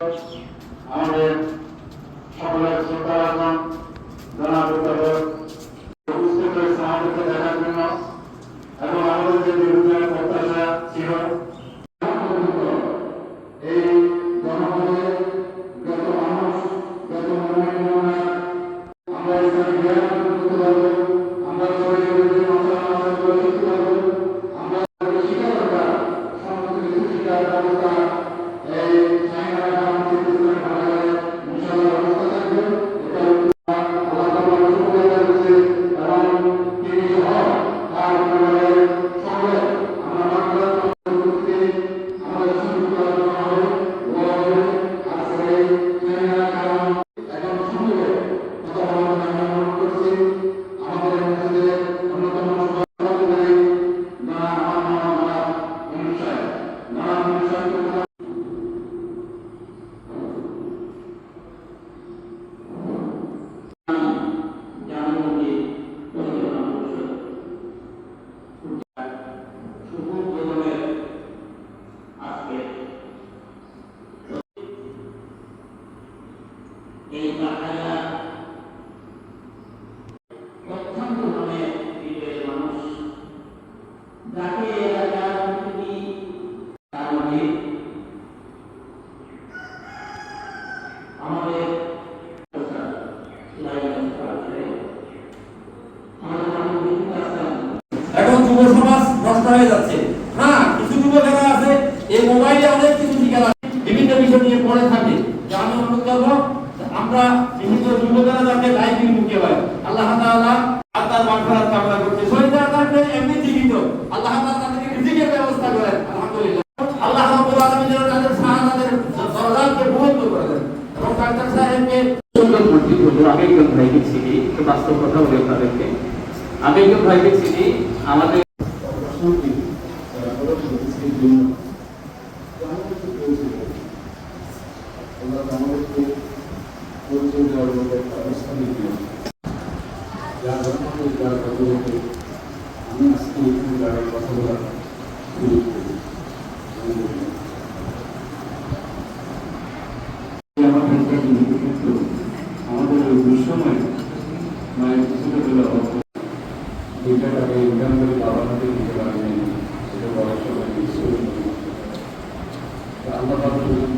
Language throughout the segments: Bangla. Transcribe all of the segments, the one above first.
আমাদের সকলের রাখুন জনাব উপস্থিত হয়েছে আমাদেরকে দেখার জন্য এবং আমাদের যে বিভিন্ন প্রত্যাশা ছিল, এই যত আমরা শিক্ষা দরকার সমাজ নষ্ট হয়ে যাচ্ছে। হ্যাঁ কিছু যুবকেরা আছে, এই মোবাইলে অনেক কিছু শিখে রাখে বিভিন্ন বিষয় নিয়ে পড়ে থাকে। আমি অনুরোধ করব আমরা বিভিন্ন যুবকেরা যাতে লাইফিং মুখে হয়। আল্লাহ তাআলা মাগফিরাত কামনা এমনি জীবিত। আল্লাহ তাআলা রিজিকের ব্যবস্থা করেন। আলহামদুলিল্লাহ। আমি আমাদের সেই জন্য তো আমাদের তো পেয়েছিল আল্লাহ আমাদেরকে পরিচয় দেওয়ার মতো একটা অবস্থা দিয়েছিল যার জন্য যার বদলতে আমি আজকে এখানে দাঁড়িয়ে কথা বলা শুরু করি আমাদের ওই পারবেন সেটা বয়স সময় কিছু আল্লাহ বাবা সুযোগ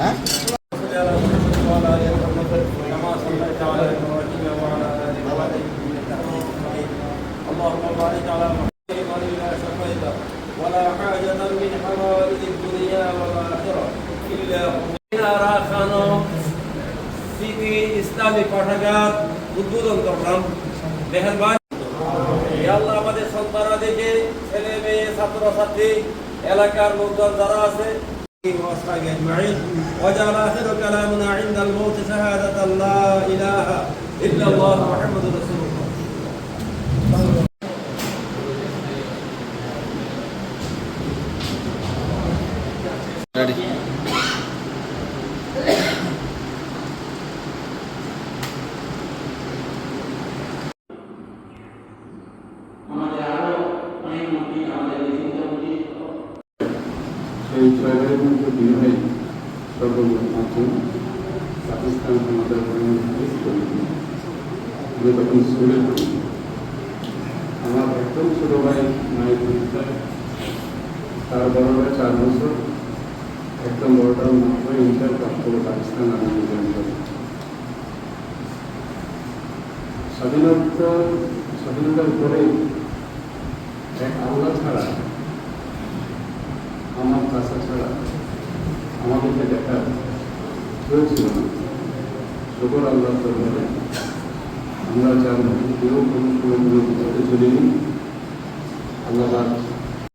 হ্যাঁ اللهم بارك على محمد وعلى شفيت ولا حاجة من حوائج الدنيا والآخرة إلا قضينا রাখানো সিটি ইসলামী পাঠাগার উদ্বোধন করলাম মেহরবানি হে আল্লাহ আমাদের সন্তানাদিকে ছেলে মেয়ে ছাত্র ছাত্রী এলাকার লোকজন যারা আছে وأصحابه أجمعين وجعل آخر كلامنا عند الموت شهادة لا إله إلا الله محمد رسول الله আমাদের সেই ছয় ভাইয়ের মধ্যে দুই ভাই সর্বপ্রথম পাকিস্তান ক্ষমতার আমি তখন স্কুলে আমার একদম ছোট ভাই পরীক্ষায় তার বড় চার বছর। একদম বড়টার মাত্র ইন্টার পাস করে পাকিস্তান করি। স্বাধীনতা স্বাধীনতার পরে এক আল্লাহ ছাড়া আমার কাছে ছাড়া আমাদেরকে দেখার কেউ ছিল না। শকর আল্লাহ দরবারে আমরা চার কেউ কোনো সময় বিরোধী চলিনি। আল্লাহ